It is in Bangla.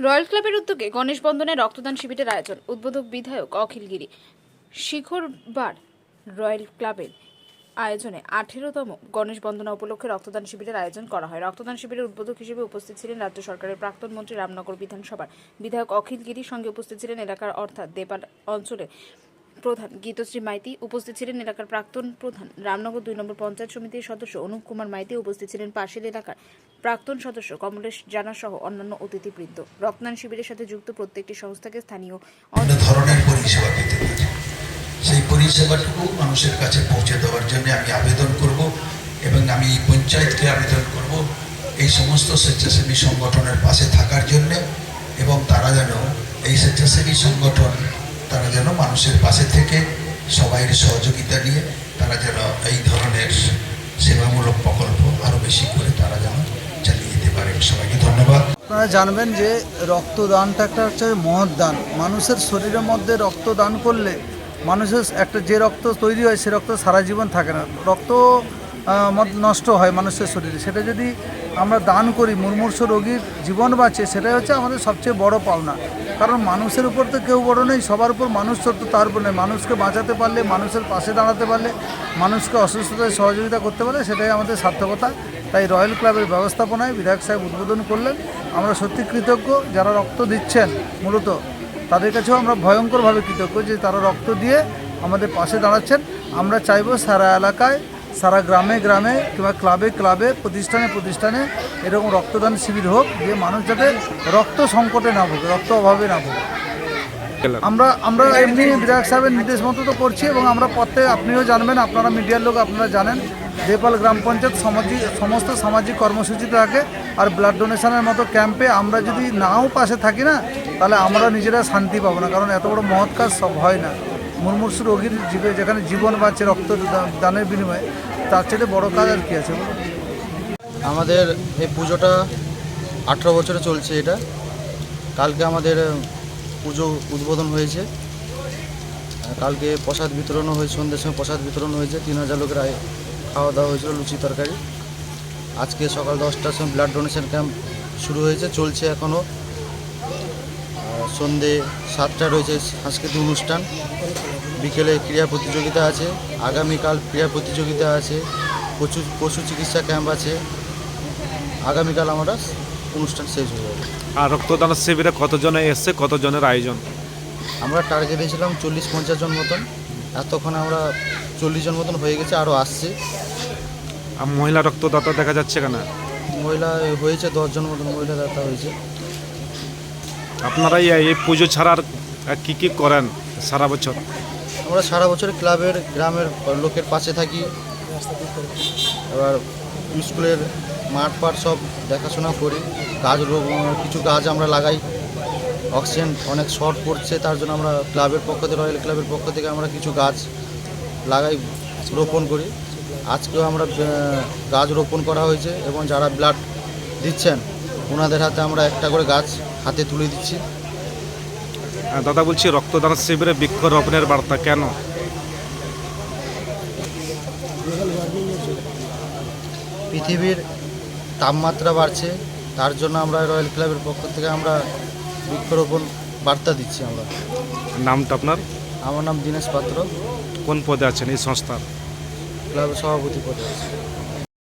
রয়্যাল ক্লাবের উদ্যোগে গণেশ বন্দনে রক্তদান শিবিরের আয়োজন। উদ্বোধক বিধায়ক অখিলগিরি শিখরবার রয়্যাল ক্লাবের আয়োজনে আঠেরোতম গণেশ বন্দনা উপলক্ষে রক্তদান শিবিরের আয়োজন করা হয়। রক্তদান শিবিরের উদ্বোধক হিসেবে উপস্থিত ছিলেন রাজ্য সরকারের প্রাক্তন মন্ত্রী রামনগর বিধানসভার বিধায়ক অখিল গিরির সঙ্গে উপস্থিত ছিলেন এলাকার অর্থাৎ দেপাল অঞ্চলের প্রধান। গীতশ্রী মাইতি উপস্থিত ছিলেন এলাকার প্রাক্তন প্রধান। রামনগর দুই নম্বর পঞ্চায়েত সমিতির সদস্য অনুপ কুমার মাইতি উপস্থিত ছিলেন পাশের এলাকার প্রাক্তন সদস্য কমলেশ জানা সহ অন্যান্য অতিথিবৃন্দ। রক্তদান শিবিরের সাথে যুক্ত প্রত্যেকটি সংস্থাকে স্থানীয় ধরনের পরিষেবা পারে সেই পরিষেবাটুকু মানুষের কাছে পৌঁছে দেওয়ার জন্য আমি আবেদন করব এবং আমি পঞ্চায়েতকে আবেদন করব এই সমস্ত স্বেচ্ছাসেবী সংগঠনের পাশে থাকার জন্য এবং তারা যেন এই স্বেচ্ছাসেবী সংগঠন তারা যেন মানুষের পাশে থেকে সবাইয়ের সহযোগিতা নিয়ে তারা যেন এই ধরনের সেবামূলক প্রকল্প আরও বেশি করে তারা যেন চালিয়ে যেতে পারে। সবাইকে ধন্যবাদ। আপনারা জানবেন যে রক্তদানটা একটা হচ্ছে মহৎ দান। মানুষের শরীরের মধ্যে রক্ত দান করলে মানুষের একটা যে রক্ত তৈরি হয়, সে রক্ত সারা জীবন থাকে না। রক্ত নষ্ট হয় মানুষের শরীরে। সেটা যদি আমরা দান করি মুমূর্ষ রোগীর জীবন বাঁচে সেটাই হচ্ছে আমাদের সবচেয়ে বড় পাওনা। কারণ মানুষের উপর তো কেউ বড় নেই, সবার উপর মানুষ ছোট তার উপর নেই। মানুষকে বাঁচাতে পারলে, মানুষের পাশে দাঁড়াতে পারলে, মানুষকে অসুস্থতায় সহযোগিতা করতে পারলে, সেটাই আমাদের সার্থকতা। তাই রয়্যাল ক্লাবের ব্যবস্থাপনায় বিধায়ক সাহেব উদ্বোধন করলেন। আমরা সত্যি কৃতজ্ঞ, যারা রক্ত দিচ্ছেন, মূলত তাদের কাছেও আমরা ভয়ঙ্করভাবে কৃতজ্ঞ যে তারা রক্ত দিয়ে আমাদের পাশে দাঁড়াচ্ছেন। আমরা চাইব সারা এলাকায় সারা গ্রামে গ্রামে কিংবা ক্লাবে ক্লাবে, প্রতিষ্ঠানে প্রতিষ্ঠানে এরকম রক্তদান শিবির হোক, যে মানুষ যাতে রক্ত সংকটে না ভোগে, রক্ত অভাবে না ভোগে। আমরা আমরা এমনি বিধায়ক সাহেবের নির্দেশ মতো তো করছি এবং আমরা পথে আপনিও জানবেন, আপনারা মিডিয়ার লোক আপনারা জানেন, দেপাল গ্রাম পঞ্চায়েত সামাজিক সমস্ত সামাজিক কর্মসূচি থাকে আর ব্লাড ডোনেশনের মতো ক্যাম্পে আমরা যদি নাও পাশে থাকি না, তাহলে আমরা নিজেরা শান্তি পাবো না, কারণ এত বড় মহৎ কাজ সব হয় না। মুমূর্ষু রোগীর যেখানে জীবন বাঁচে, রক্ত দানের বিনিময়ে, তার চেয়ে বড় কাজ আর কি আছে আমাদের এই পুজোটা আঠেরো বছরে চলছে এটা। কালকে আমাদের পুজো উদ্বোধন হয়েছে। কালকে প্রসাদ বিতরণও হয়েছে, সন্ধ্যের সময় প্রসাদ বিতরণ হয়েছে। তিন হাজার লোকের খাওয়া দাওয়া হয়েছিল, লুচি তরকারি। আজকে সকাল দশটার সময় ব্লাড ডোনেশন ক্যাম্প শুরু হয়েছে, চলছে এখনও। সন্ধে সাতটা রয়েছে সাংস্কৃতিক অনুষ্ঠান। বিকেলে ক্রীড়া প্রতিযোগিতা আছে আগামীকাল ক্রীড়া প্রতিযোগিতা আছে পশু পশু চিকিৎসা ক্যাম্প আছে। আগামীকাল আমরা অনুষ্ঠান শেষ হয়ে যাবে। আর রক্তদান শিবিরে কতজনে এসছে কতজনের আয়োজন? আমরা টার্গেট দিয়েছিলাম চল্লিশ পঞ্চাশ জন মতন। এতক্ষণ আমরা চল্লিশ জন মতন হয়ে গেছে আরও আসছে। আর মহিলা রক্তদাতা দেখা যাচ্ছে কেন? মহিলা হয়েছে দশজন মতন মহিলা দাতা হয়েছে। আপনারা এই পুজো ছাড়ার কি কি করেন সারা বছর? আমরা সারা বছর ক্লাবের, গ্রামের লোকের পাশে থাকি। এবার স্কুলের মাঠ পাট সব দেখাশোনা করি। গাছ কিছু গাছ আমরা লাগাই। অক্সিজেন অনেক শর্ট পড়ছে, তার জন্য আমরা ক্লাবের পক্ষ থেকে, রয়্যাল ক্লাবের পক্ষ থেকে আমরা কিছু গাছ লাগাই, রোপণ করি। আজকেও আমরা গাছ রোপণ করা হয়েছে এবং যারা ব্লাড দিচ্ছেন, ওনাদের হাতে আমরা একটা করে গাছ হাতে তুলে দিচ্ছি। দাদা বলছি রক্তদান শিবিরে বৃক্ষরোপণের বার্তা কেন? পৃথিবীর তাপমাত্রা বাড়ছে তার জন্য আমরা রয়্যাল ক্লাবের পক্ষ থেকে আমরা বৃক্ষরোপণ বার্তা দিচ্ছি আমরা। নামটা আপনার? আমার নাম দীনেশ পাত্র। কোন পদে আছেন এই সংস্থার? ক্লাবের সভাপতি পদে আছি।